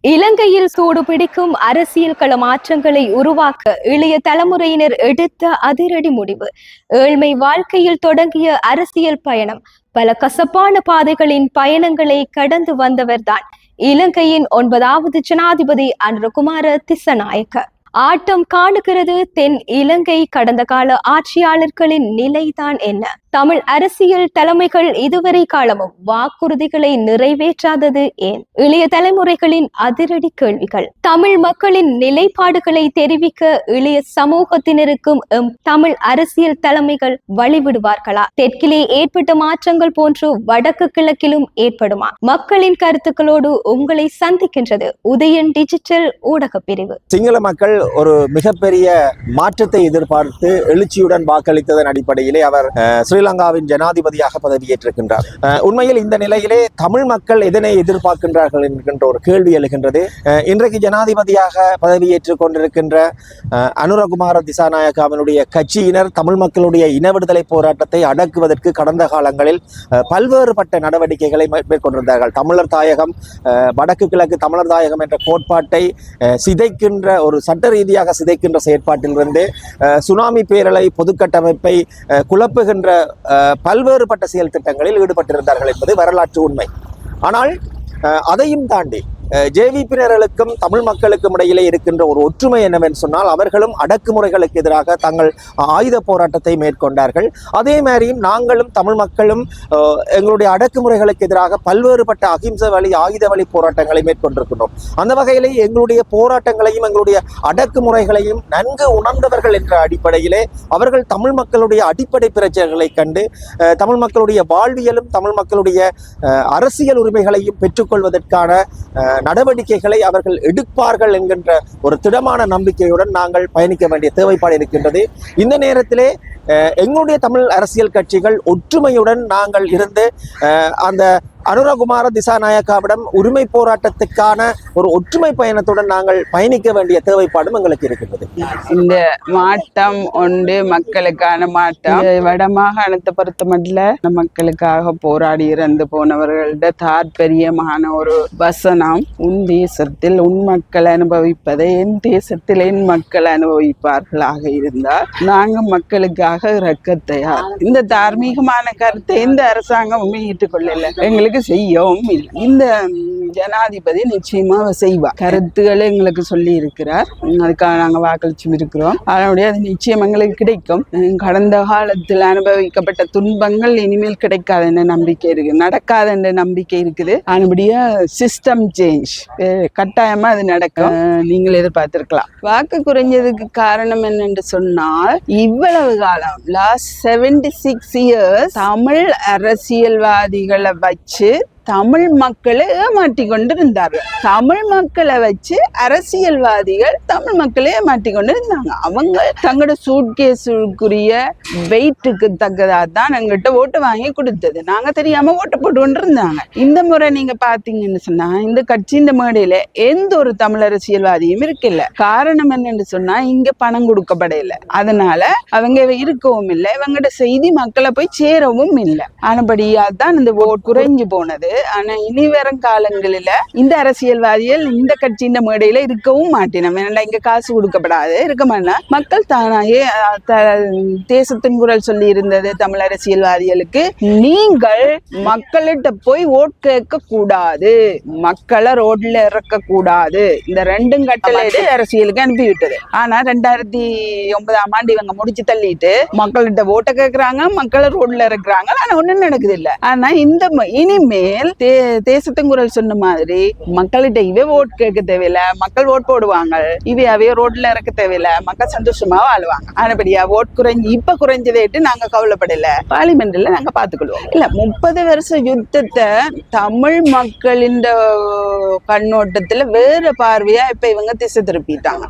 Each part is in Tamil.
இலங்கையில் சூடு பிடிக்கும் அரசியல் கள மாற்றங்களை உருவாக்க இளைய தலைமுறையினர் எடுத்த அதிரடி முடிவு. ஏழ்மை வாழ்க்கையில் தொடங்கிய அரசியல் பயணம் பல கசப்பான பாதைகளின் பயணங்களை கடந்து வந்தவர்தான். இலங்கையின் ஒன்பதாவது ஜனாதிபதி அனுரகுமார திசநாயக்க. ஆட்டம் காணுகிறது தென் இலங்கை கடந்த கால ஆட்சியாளர்களின் நிலைதான் என்ன? தமிழ் அரசியல் தலைமைகள் இதுவரை காலமும் வாக்குறுதிகளை நிறைவேற்றாதது ஏன்? இளைய தலைமுறைகளின் அதிரடி கேள்விகள். தமிழ் மக்களின் நிலைப்பாடுகளை தெரிவிக்க இளைய சமூகத்தினருக்கும் எம் தமிழ் அரசியல் தலைமைகள் வழிவிடுவார்களா? தெற்கிலே ஏற்பட்ட மாற்றங்கள் போன்று வடக்கு கிழக்கிலும் ஏற்படுமா? மக்களின் கருத்துக்களோடு உங்களை சந்திக்கின்றது உதயன் டிஜிட்டல் ஊடக பிரிவு. சிங்கள மக்கள் ஒரு மிகப்பெரிய மாற்றத்தை எதிர்பார்த்து எழுச்சியுடன் வாக்களித்ததன் அடிப்படையிலே அவர் ஸ்ரீலங்காவின் ஜனாதிபதியாக பதவியேற்றிருக்கின்றார். உண்மையில் இந்த நிலையிலே தமிழ் மக்கள் எதனை எதிர்பார்க்கின்றார்கள் என்கின்ற ஒரு கேள்வி எழுகின்றது. இன்றைக்கு ஜனாதிபதியாக பதவியேற்றுக் கொண்டிருக்கின்ற அனுரகுமார அனுரகுமார திசாநாயக்காவினுடைய கட்சியினர் தமிழ் மக்களுடைய இன விடுதலை போராட்டத்தை அடக்குவதற்கு கடந்த காலங்களில் பல்வேறுபட்ட நடவடிக்கைகளை மேற்கொண்டிருந்தார்கள். தமிழர் தாயகம் வடக்கு கிழக்கு தமிழர் தாயகம் என்ற கோட்பாட்டை சிதைக்கின்ற ஒரு சட்ட ரீதியாக சிதைக்கின்ற செயற்பாட்டிலிருந்து சுனாமி பேரலை பொதுக்கட்டமைப்பை குழப்புகின்ற பல்வேறுபட்ட செயல் திட்டங்களில் ஈடுபட்டிருந்தார்கள் என்பது வரலாற்று உண்மை. ஆனால் அஹ், அதையும் தாண்டி ஜேவிபினர்களுக்கும் தமிழ் மக்களுக்கும் இடையிலே இருக்கின்ற ஒரு ஒற்றுமை என்னவென்று சொன்னால் அவர்களும் அடக்குமுறைகளுக்கு எதிராக தங்கள் ஆயுத போராட்டத்தை மேற்கொண்டார்கள். அதே மாதிரியும் நாங்களும் தமிழ் மக்களும் எங்களுடைய அடக்குமுறைகளுக்கு எதிராக பல்வேறுபட்ட அகிம்சை வழி ஆயுத வழி போராட்டங்களை மேற்கொண்டிருக்கின்றோம். அந்த வகையிலே எங்களுடைய போராட்டங்களையும் எங்களுடைய அடக்குமுறைகளையும் நன்கு உணர்ந்தவர்கள் என்ற அடிப்படையிலே அவர்கள் தமிழ் மக்களுடைய அடிப்படை பிரச்சனைகளை கண்டு தமிழ் மக்களுடைய வாழ்வியலும் தமிழ் மக்களுடைய அரசியல் உரிமைகளையும் பெற்றுக்கொள்வதற்கான நடவடிக்கைகளை அவர்கள் எடுப்பார்கள் என்கின்ற ஒரு திடமான நம்பிக்கையுடன் நாங்கள் பயணிக்க வேண்டிய தேவைப்பாடு இருக்கின்றது. இந்த நேரத்திலே அஹ், எங்களுடைய தமிழ் அரசியல் கட்சிகள் ஒற்றுமையுடன் நாங்கள் இருந்து அஹ், அந்த அனுரகுமார திசாநாயக்காவிடம் உரிமை போராட்டத்துக்கான ஒரு ஒற்றுமை பயணத்துடன் நாங்கள் பயணிக்க வேண்டிய தேவைப்பாடும் எங்களுக்கு இருக்கின்றது. இந்த மாட்டம் உண்டு மக்களுக்கான மாட்டம். வடமாகாணத்தை பொறுத்த மட்டும் மக்களுக்காக போராடி இறந்து போனவர்கள்ட தாற்பயமான ஒரு வசனம். உன் தேசத்தில் உன் மக்கள் அனுபவிப்பதை என் தேசத்தில் என் மக்கள் அனுபவிப்பார்களாக இருந்தால் நாங்க மக்களுக்காக இறக்க தயார் இந்த தார்மீகமான கருத்தை எந்த அரசாங்கமுமே ஏற்றுக்கொள்ளல எங்களுக்கு செய்யவும் இல்லை. இந்த ஜனாதிபதி நிச்சயமாக செய்வார். கருத்துக்களை எங்களுக்கு சொல்லி இருக்கிறார் அதுக்காக நாங்கள் வாக்களிச்சும் இருக்கிறோம். அதனுடைய அது நிச்சயம் எங்களுக்கு கிடைக்கும். கடந்த காலத்தில் அனுபவிக்கப்பட்ட துன்பங்கள் இனிமேல் கிடைக்காது என்ற நம்பிக்கை இருக்கு. நடக்காது என்ற நம்பிக்கை இருக்குது. அதனுடைய சிஸ்டம் சேஞ்ச் கட்டாயமாக அது நடக்கும். நீங்கள் எதிர்பார்த்திருக்கலாம். வாக்கு குறைஞ்சதுக்கு காரணம் என்னென்று சொன்னால் இவ்வளவு காலம் last seventy six years Tamil அரசியல்வாதிகளை வச்சு için தமிழ் மக்களை ஏமாற்றி கொண்டிருந்தார்கள் தமிழ் மக்களை வச்சு அரசியல்வாதிகள் தமிழ் மக்களை ஏமாற்றி கொண்டிருந்தாங்க அவங்க தங்களோட சூட்கேஸுக்குரிய வெயிட்டுக்கு தக்கதாக தான் எங்கிட்ட ஓட்டு வாங்கி கொடுத்தது. நாங்க தெரியாம ஓட்டு போட்டு கொண்டு இருந்தாங்க இந்த முறை நீங்க பாத்தீங்கன்னு சொன்னா இந்த கட்சியின் மேடையில எந்த ஒரு தமிழ் அரசியல்வாதியும் இருக்கல. காரணம் என்னன்னு சொன்னா இங்க பணம் கொடுக்கப்படல. அதனால அவங்க இருக்கவும் இல்லை இவங்கட செய்தி மக்களை போய் சேரவும் இல்லை ஆனபடியா தான் இந்த ஓட் குறைஞ்சு போனது. ஆனா இனி வரும் காலங்களில இந்த அரசியல்வாதிகள் இந்த கட்சியின் மேடையில இருக்கவும் மாட்டினோம். ஏன்னா இங்க காசு கொடுக்கப்படாது. இருக்க மாட்டா மக்கள் தானாயே தேசத்தின் குரல் சொல்லி இருந்தது தமிழ் அரசியல்வாதிகளுக்கு. நீங்கள் மக்கள்கிட்ட போய் ஓட் கேட்க கூடாது. மக்களை ரோட்ல இறக்க கூடாது. இந்த ரெண்டும் கட்டளையிட்டு அரசியலுக்கு அனுப்பிவிட்டது. ஆனா ரெண்டாயிரத்தி ஒன்பதாம் ஆண்டு இவங்க முடிச்சு தள்ளிட்டு மக்கள்கிட்ட ஓட்ட கேக்குறாங்க மக்களை ரோட்ல இறக்குறாங்க. ஆனா ஒண்ணும் நடக்குது இல்ல. ஆனா இந்த இனிமேல் இனிமேல் தே தேசத்தின் குரல் சொன்ன மாதிரி மக்கள்கிட்ட இவே ஓட் கேட்க தேவையில்ல மக்கள் ஓட் போடுவாங்க. இவையாவே ரோட்ல இறக்க தேவையில்ல மக்கள் சந்தோஷமா வாழ்வாங்க. ஆனபடியா ஓட் குறைஞ்சு இப்ப குறைஞ்சதேட்டு நாங்க கவலைப்படல. பார்லிமெண்ட்ல நாங்க பாத்துக்கொள்வோம். இல்ல முப்பது வருஷ யுத்தத்தை தமிழ் மக்களின் கண்ணோட்டத்துல வேற பார்வையா இப்ப இவங்க திசை திருப்பிட்டாங்க.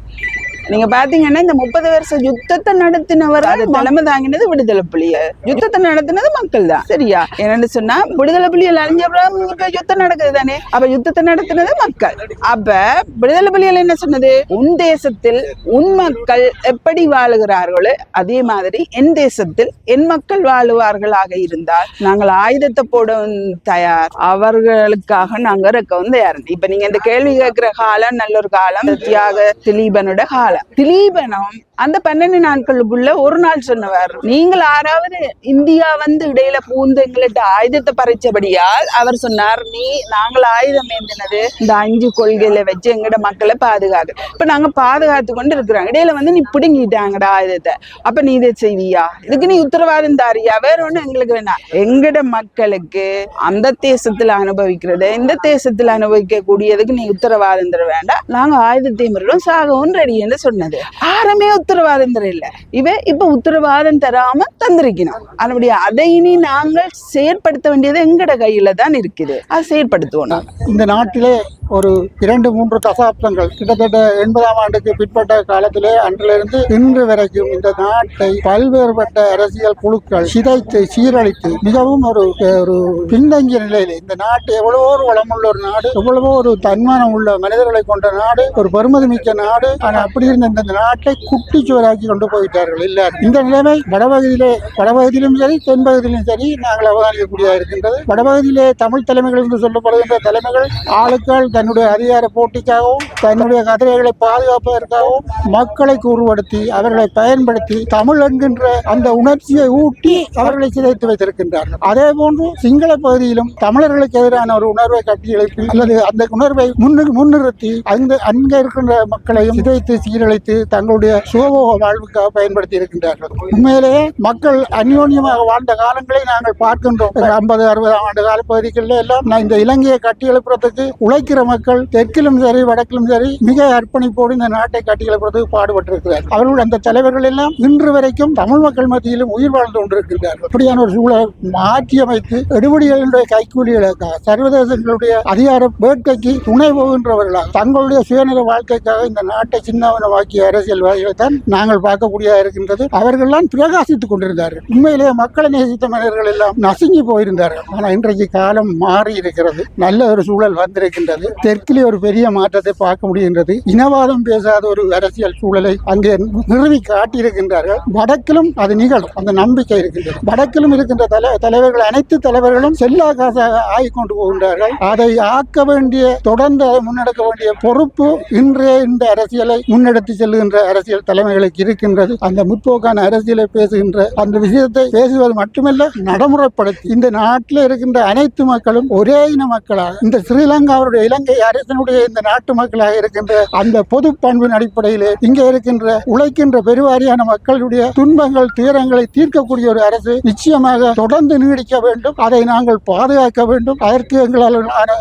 நீங்க பாத்தீங்கன்னா இந்த முப்பது வருஷம் யுத்தத்தை நடத்தினவர் தலைமை தாங்கினது விடுதலை புலிகள் யுத்தத்தை நடத்தினது மக்கள் தான் சரியா? என்னன்னு சொன்னா விடுதலை புலிகள் அழிஞ்ச அப்புறம் இப்ப யுத்தம் நடக்குது தானே? அப்ப யுத்தத்தை நடத்தினது மக்கள். அப்ப விடுதலை புலிகள் என்ன சொன்னது? உன் தேசத்தில் உன் மக்கள் எப்படி வாழுகிறார்களோ அதே மாதிரி என் தேசத்தில் என் மக்கள் வாழுவார்களாக இருந்தால் நாங்கள் ஆயுதத்தை போட தயார். அவர்களுக்காக நாங்க இருக்கவும் தயார். இப்ப நீங்க இந்த கேள்வி கேட்கிற காலம் நல்ல ஒரு காலம் தியாக திலீபனோட காலம். திலீபனம் அந்த பன்னெண்டு நாட்களுக்குள்ள ஒரு நாள் சொன்னவர் நீங்கள் ஆறாவது இந்தியா வந்து இடையில பூந்து எங்கள்கிட்ட ஆயுதத்தை பறிச்சபடியால் அவர் சொன்னார் நீ நாங்கள் ஆயுதம் ஏந்தினது இந்த அஞ்சு கொள்கையில வச்சு எங்கட மக்களை பாதுகாக்க. இப்ப நாங்க பாதுகாத்து கொண்டு இருக்கிறோம் இடையில வந்து நீ பிடுங்கிட்டாங்கடா ஆயுதத்தை. அப்ப நீ இதை செய்வியா? இதுக்கு நீ உத்தரவாதம் தாரியா? வேற ஒண்ணு எங்களுக்கு வேணாம் எங்கட மக்களுக்கு அந்த தேசத்துல அனுபவிக்கிறத இந்த தேசத்துல அனுபவிக்க கூடியதுக்கு நீ உத்தரவாதம் தர வேண்டாம். நாங்க ஆயுதத்தை முறையிலும் சாகவும் ரெடி என்று சொன்னது. யாருமே உத்தரவாதம் தரல. இவ இப்ப உத்தரவாதம் தராம தந்திருக்கணும். அதனுடைய அதை இனி நாங்கள் செயற்படுத்த வேண்டியது எங்கட கையில தான் இருக்குது. அதை செயற்படுத்துவோம் இந்த நாட்டிலே ஒரு இரண்டு மூன்று தசாப்தங்கள் கிட்டத்தட்ட எண்பதாம் ஆண்டுக்கு பிற்பட்ட காலத்திலே அன்றிலிருந்து இன்று வரைக்கும் இந்த நாட்டை பல்வேறுபட்ட அரசியல் குழுக்கள் சிதைத்து சீரழித்து மிகவும் ஒரு ஒரு பின்தங்கிய நிலையில் இந்த நாட்டு எவ்வளவோ ஒரு வளமுள்ள ஒரு நாடு எவ்வளவோ ஒரு தன்மானம் உள்ள மனிதர்களை கொண்ட நாடு ஒரு பெருமதி மிக்க நாடு. ஆனால் அப்படி இருந்த இந்த நாட்டை குட்டிச்சுவராக்கி கொண்டு போயிட்டார்கள். இல்ல இந்த நிலைமை வடபகுதியிலே வடபகுதியிலும் சரி தென்பகுதியிலும் சரி நாங்கள் அவதானிக்கக்கூடியதாக இருக்கின்றது. வடபகுதியிலே தமிழ் தலைமைகள் என்று சொல்லப்படுகின்ற தலைமைகள் ஆளுக்கள் தன்னுடைய அதிகார போட்டிக்காகவும் தன்னுடைய கதிரைகளை பாதுகாப்பதற்காகவும் மக்களை கூறுபடுத்தி அவர்களை பயன்படுத்தி தமிழ் என்கின்ற அந்த உணர்ச்சியை ஊட்டி அவர்களை சிதைத்து வைத்திருக்கின்றார்கள். அதே போன்று சிங்கள பகுதியிலும் தமிழர்களுக்கு எதிரான ஒரு உணர்வை கட்டியெழுப்பி அல்லது அந்த உணர்வை முன்னிறுத்தி அந்த அங்கே இருக்கின்ற மக்களையும் சிதைத்து சீரழித்து தங்களுடைய சுகபோக வாழ்வுக்காக பயன்படுத்தி இருக்கின்றார்கள். உண்மையிலேயே மக்கள் அந்யோன்யமாக வாழ்ந்த காலங்களை நாங்கள் பார்க்கின்றோம். ஐம்பது அறுபது ஆண்டு கால பகுதிகளில் எல்லாம் இந்த இலங்கையை கட்டியெழுப்புறதுக்கு உழைக்கிற மக்கள் தெற்கிலும் சரி வடக்கிலும் சரி மிக அர்ப்பணிப்போடு இந்த நாட்டை கட்டியெழுப்புறதுக்கு பாடுபட்டிருக்கிறார்கள் அவர்கள் அந்த தலைவர்கள் எல்லாம் இன்று வரைக்கும் தமிழ் மக்கள் மத்தியிலும் உயிர் வாழ்ந்து கொண்டிருக்கிறார்கள் அப்படியான ஒரு சூழலை மாற்றி அமைத்து எடுபடிகளுடைய கைக்கூலிகளுக்காக சர்வதேசங்களுடைய அதிகார வேட்கைக்கு துணை போகின்றவர்களாக தங்களுடைய சுயநல வாழ்க்கைக்காக இந்த நாட்டை வாக்கிய அரசியல்வாதிகளை தான் நாங்கள் பார்க்கக்கூடிய இருக்கின்றது. அவர்கள்லாம் பிரகாசித்துக் கொண்டிருந்தார்கள். உண்மையிலேயே மக்களை நேசித்த மனிதர்கள் எல்லாம் நசுங்கி போயிருந்தார்கள். ஆனால் இன்றைக்கு காலம் மாறி இருக்கிறது. நல்ல ஒரு சூழல் வந்திருக்கின்றது. தெற்கிலே ஒரு பெரிய மாற்றத்தை பார்க்க முடிகின்றது. இனவாதம் பேசாத ஒரு அரசியல் சூழலை அங்கே நிறுவி காட்டியிருக்கின்றார்கள். வடக்கிலும் அது நிகழும். அந்த நம்பிக்கை இருக்கின்றது. வடக்கிலும் இருக்கின்ற தலை தலைவர்கள் அனைத்து தலைவர்களும் செல்லா காசாக ஆகிக் கொண்டு போகின்றார்கள். அதை ஆக்க வேண்டிய தொடர்ந்து அதை முன்னெடுக்க வேண்டிய பொறுப்பு இன்றைய இந்த அரசியலை முன்னெடுத்து செல்லுகின்ற அரசியல் தலைமைகளுக்கு இருக்கின்றது. அந்த முற்போக்கான அரசியலை பேசுகின்ற அந்த விஷயத்தை பேசுவது மட்டுமல்ல நடைமுறைப்படுத்தி இந்த நாட்டில் இருக்கின்ற அனைத்து மக்களும் ஒரே இன மக்களாக இந்த ஸ்ரீலங்காவுடைய இலங்கை அரசனுடைய இந்த நாட்டு மக்களாக இருக்கின்ற அந்த பொது பண்பின் அடிப்படையிலே இங்கே இருக்கின்ற உழைக்கின்ற பெருவாரியான மக்களுடைய துன்பங்கள் துயரங்களை தீர்க்கக்கூடிய ஒரு அரசு நிச்சயமாக தொடர்ந்து நீடிக்க வேண்டும். அதை நாங்கள் பாதுகாக்க வேண்டும். அதற்கு எங்களால்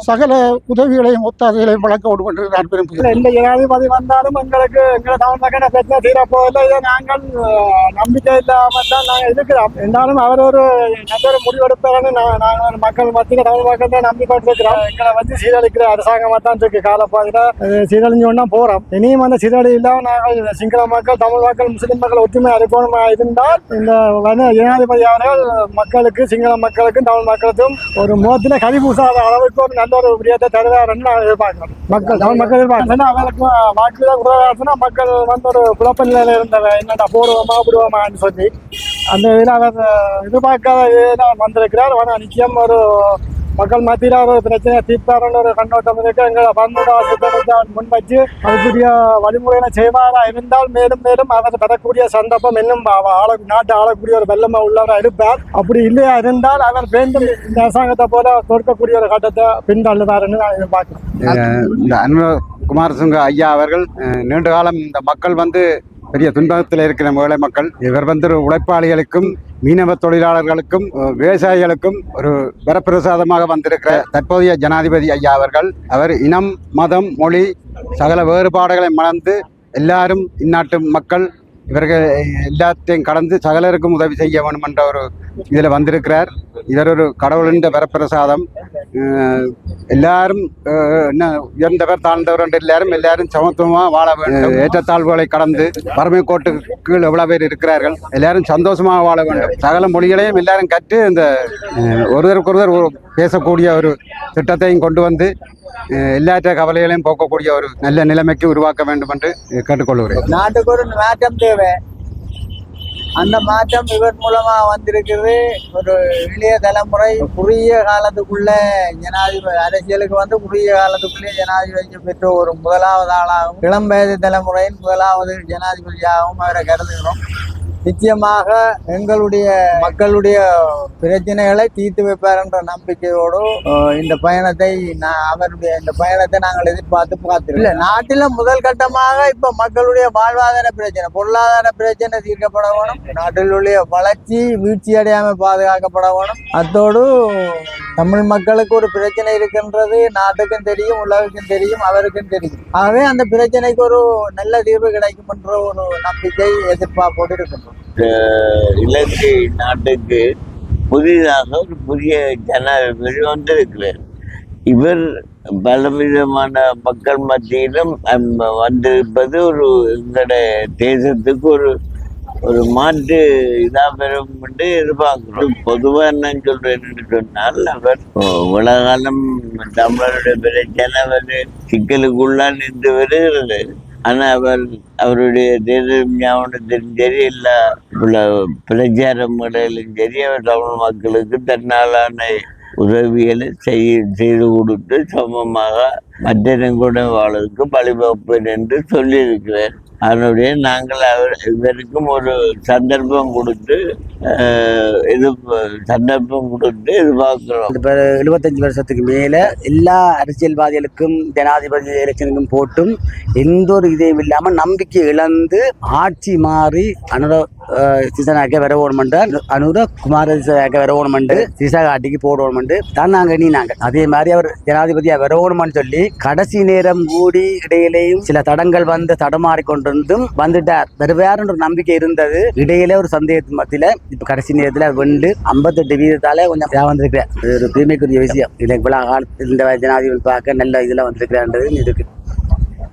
சகல உதவிகளையும் ஒத்தாசைகளையும் வழங்க வேண்டும் என்று நான் விரும்புகிறேன். எந்த ஜனாதிபதி வந்தாலும் எங்களுக்கு எங்களை தமிழ் மக்கள் பிரச்சனை தீரப்போவதில்லை. இதை நாங்கள் நம்பிக்கை இல்லாமல் தான் நாங்கள் இருக்கிறோம். இருந்தாலும் அவர் ஒரு நல்ல ஒரு முடிவெடுப்பார்னு நாங்கள் ஒரு மக்கள் மத்தியில் தமிழ் மக்கள் தான் நம்பி எங்களை வந்து சீரழிக்கிற அரசாங்கமாக தான் இருக்கு காலப்பாதையில் சீரழிஞ்சு ஒன்றா போகிறோம் இனியும் அந்த சீரழி இல்லாமல் நாங்கள் சிங்கள மக்கள் தமிழ் மக்கள் முஸ்லீம் மக்கள் ஒற்றுமை இருக்கணும் இருந்தால் இந்த ஜனாதிபதி அவர்கள் மக்களுக்கு சிங்கள மக்களுக்கும் தமிழ் மக்களுக்கும் ஒரு முகத்தில் கறி அளவுக்கு ஒரு நல்ல ஒரு விடயத்தை தருவாருன்னு நான் எதிர்பார்க்கிறோம் மக்கள் தமிழ் மக்கள் எதிர்பார்க்கிறேன். அவர்களுக்கு வாக்கு தான் மக்கள் வந்து ஒரு குழப்ப நிலையில இருந்தவன். என்னடா போடுவோமா விடுவோமான்னு சொல்லி. அந்த இதில் அவர் எதிர்பார்க்காத இதில் வந்திருக்கிறார். ஆனால் நிச்சயம் ஒரு மக்கள் மத்தியில் ஒரு பிரச்சனையை தீர்ப்பாருன்னு ஒரு கண்ணோட்டம் இருக்கு. எங்களை பன்முக திட்டத்தை முன் வச்சு அதுக்குரிய வழிமுறைகளை செய்வாரா இருந்தால் மேலும் மேலும் அவர் பெறக்கூடிய சந்தர்ப்பம் இன்னும் அவ- ஆள நாட்டை ஆளக்கூடிய ஒரு வெள்ளமா உள்ளவராக இருப்பார். அப்படி இல்லையா இருந்தால் அவர் வேண்டும் இந்த அரசாங்கத்தை போல தோற்கக்கூடிய ஒரு கட்டத்தை பின்தள்ளுவாருன்னு நான் எதிர்பார்க்கிறேன். இந்த அன்பு குமாரசுங்க ஐயா அவர்கள் நீண்ட காலம் இந்த மக்கள் வந்து பெரிய துன்பத்தில் இருக்கிற ஏழை மக்கள். இவர் வந்து ஒரு உழைப்பாளிகளுக்கும் மீனவ தொழிலாளர்களுக்கும் விவசாயிகளுக்கும் ஒரு வரப்பிரசாதமாக வந்திருக்கிற தற்போதைய ஜனாதிபதி ஐயா அவர்கள் அவர் இனம் மதம் மொழி சகல வேறுபாடுகளை மணந்து எல்லாரும் இந்நாட்டு மக்கள் இவர்கள் எல்லாத்தையும் கடந்து சகலருக்கும் உதவி செய்ய வேண்டும் என்ற ஒரு இதில் வந்திருக்கிறார். இவர் ஒரு கடவுளின் வரப்பிரசாதம். எல்லாரும் என்ன உயர்ந்தவர் தாழ்ந்தவர் என்று எல்லாரும் எல்லாரும் சமத்துவமாக வாழ வேண்டும் ஏற்றத்தாழ்வுகளை கடந்து வறுமை கோட்டுக்கு கீழ் எவ்வளவு பேர் இருக்கிறார்கள் எல்லாரும் சந்தோஷமாக வாழ வேண்டும் சகல மொழிகளையும் எல்லாரும் கற்று இந்த அஹ், ஒருவருக்கொருவர் ஒரு பேசக்கூடிய ஒரு திட்டத்தையும் கொண்டு வந்து எல்லாற்ற கவலைகளையும் போக்கக்கூடிய ஒரு நல்ல நிலைமைக்கு உருவாக்க வேண்டும் என்று கேட்டுக்கொள்கிறேன் நாட்டுக்கு ஒரு மாற்றம் தேவை அந்த மாற்றம் இவர் மூலமா வந்திருக்குது ஒரு இளைய தலைமுறை குறுகிய காலத்துக்குள்ள ஜனாதிபதி அரசியலுக்கு வந்து குறுகிய காலத்துக்குள்ளே ஜனாதிபதி பெற்ற ஒரு முதலாவது ஆளாகவும் இளம் வயது தலைமுறையின் முதலாவது ஜனாதிபதியாகவும் அவரை கருதுகிறோம். நிச்சயமாக எங்களுடைய மக்களுடைய பிரச்சனைகளை தீர்த்து வைப்பார் என்ற நம்பிக்கையோடு இந்த பயணத்தை நான் அவருடைய இந்த பயணத்தை நாங்கள் எதிர்பார்த்து பார்த்துருக்கோம் இல்லை நாட்டில் முதல் கட்டமாக இப்ப மக்களுடைய வாழ்வாதார பிரச்சனை பொருளாதார பிரச்சனை தீர்க்கப்பட வேணும். நாட்டிலுடைய வளர்ச்சி வீழ்ச்சி அடையாம பாதுகாக்கப்பட வேணும். அத்தோடு தமிழ் மக்களுக்கு ஒரு பிரச்சனை இருக்கின்றது. நாட்டுக்கும் தெரியும் உலகுக்கும் தெரியும் அவருக்கும் தெரியும். ஆகவே அந்த பிரச்சனைக்கு ஒரு நல்ல தீர்வு கிடைக்கும் என்ற ஒரு நம்பிக்கை எதிர்பார்ப்போடு இருக்கின்றோம். இலங்கை நாட்டுக்கு புதிதாக ஒரு புதிய ஜனாதிபதி வந்திருக்கிறார். இவர் பலவிதமான மக்கள் மத்தியிலும் வந்திருப்பது ஒரு எங்களோட தேசத்துக்கு ஒரு ஒரு மாற்று இதாக பெறும் என்று எதிர்பார்க்கிறோம். பொதுவாக என்ன சொல்றேன்னு சொன்னால் அவர் உலகாலம் தமிழருடைய பிரச்சனை வந்து நின்று வருகிறது ஆனா அவர் அவருடைய தேர்தல் ஞாபகத்திலும் சரி எல்லா உள்ள பிரச்சார முறையிலும் சரி அவர் தமிழ் மக்களுக்கு தன்னாலான உதவிகளை செய்ய செய்து கொடுத்து சமமாக மற்ற கூட வாழ்வதற்கு பழிவகுப்பேன் என்று சொல்லியிருக்கிறார் அதனுடைய நாங்கள் அவர் இவருக்கும் ஒரு சந்தர்ப்பம் கொடுத்து இது சந்தர்ப்பம் கொடுத்து எதிர்பார்க்கிறோம். இப்போ எழுபத்தஞ்சு வருஷத்துக்கு மேலே எல்லா அரசியல்வாதிகளுக்கும் ஜனாதிபதி எலெக்ஷனுக்கும் போட்டும் எந்த ஒரு இதையும் இல்லாமல் நம்பிக்கை இழந்து ஆட்சி மாறி அனுர சிசனாக்க வர ஓடமெண்டு அனுர குமார சிசாக்க வர ஓடமெண்டு சிசா காட்டிக்கு போடணுமெண்டு தான் நாங்கள் நீ நாங்கள் அதே மாதிரி அவர் ஜனாதிபதியாக வர ஓடணும்னு சொல்லி கடைசி நேரம் கூடி இடையிலேயும் சில தடங்கள் வந்து தடமாறிக்கொண்டு கொண்டிருந்தும் வந்துட்டார். வருவாருன்ற ஒரு நம்பிக்கை இருந்தது. இடையில ஒரு சந்தேகத்தின் மத்தியில இப்ப கடைசி நேரத்துல வெண்டு ஐம்பத்தெட்டு வீதத்தால கொஞ்சம் வந்திருக்கிறேன் இது ஒரு பெருமைக்குரிய விஷயம். இல்லை இவ்வளவு காலத்தில் இந்த ஜனாதிபதி பார்க்க நல்ல இதுல வந்திருக்கிறான்றது இருக்கு.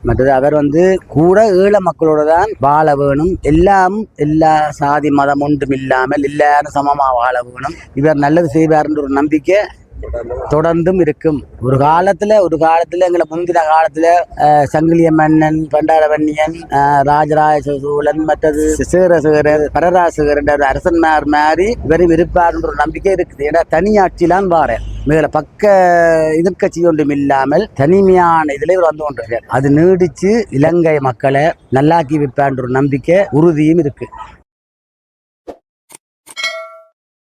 மற்றது அவர் வந்து கூட ஈழ மக்களோட தான் வாழ வேணும். எல்லாம் எல்லா சாதி மதம் ஒன்றும் இல்லாமல் எல்லாரும் சமமாக வாழ வேணும். இவர் நல்லது செய்வார்ன்ற ஒரு நம்பிக்கை தொடர்ந்தும் இருக்கும். ஒரு காலத்துல ஒரு காலத்துல எங்களை முந்தின காலத்துல சங்கிலிய மன்னன் பண்டார வன்னியன் ராஜராஜ சோழன் மற்றது சேரசேகரர் பரராசகர் அரசன்மார் மாதிரி இவரும் இருப்பார்ன்ற ஒரு நம்பிக்கை இருக்குது. ஏன்னா தனியாட்சிலான் வாரேன். மேல பக்க எதிர்க்கட்சி ஒன்றும் இல்லாமல் தனிமையான இதுல இவர் வந்து கொண்டிருக்கார். அது நீடிச்சு இலங்கை மக்களை நல்லாக்கி வைப்பான்ற ஒரு நம்பிக்கை உறுதியும் இருக்கு.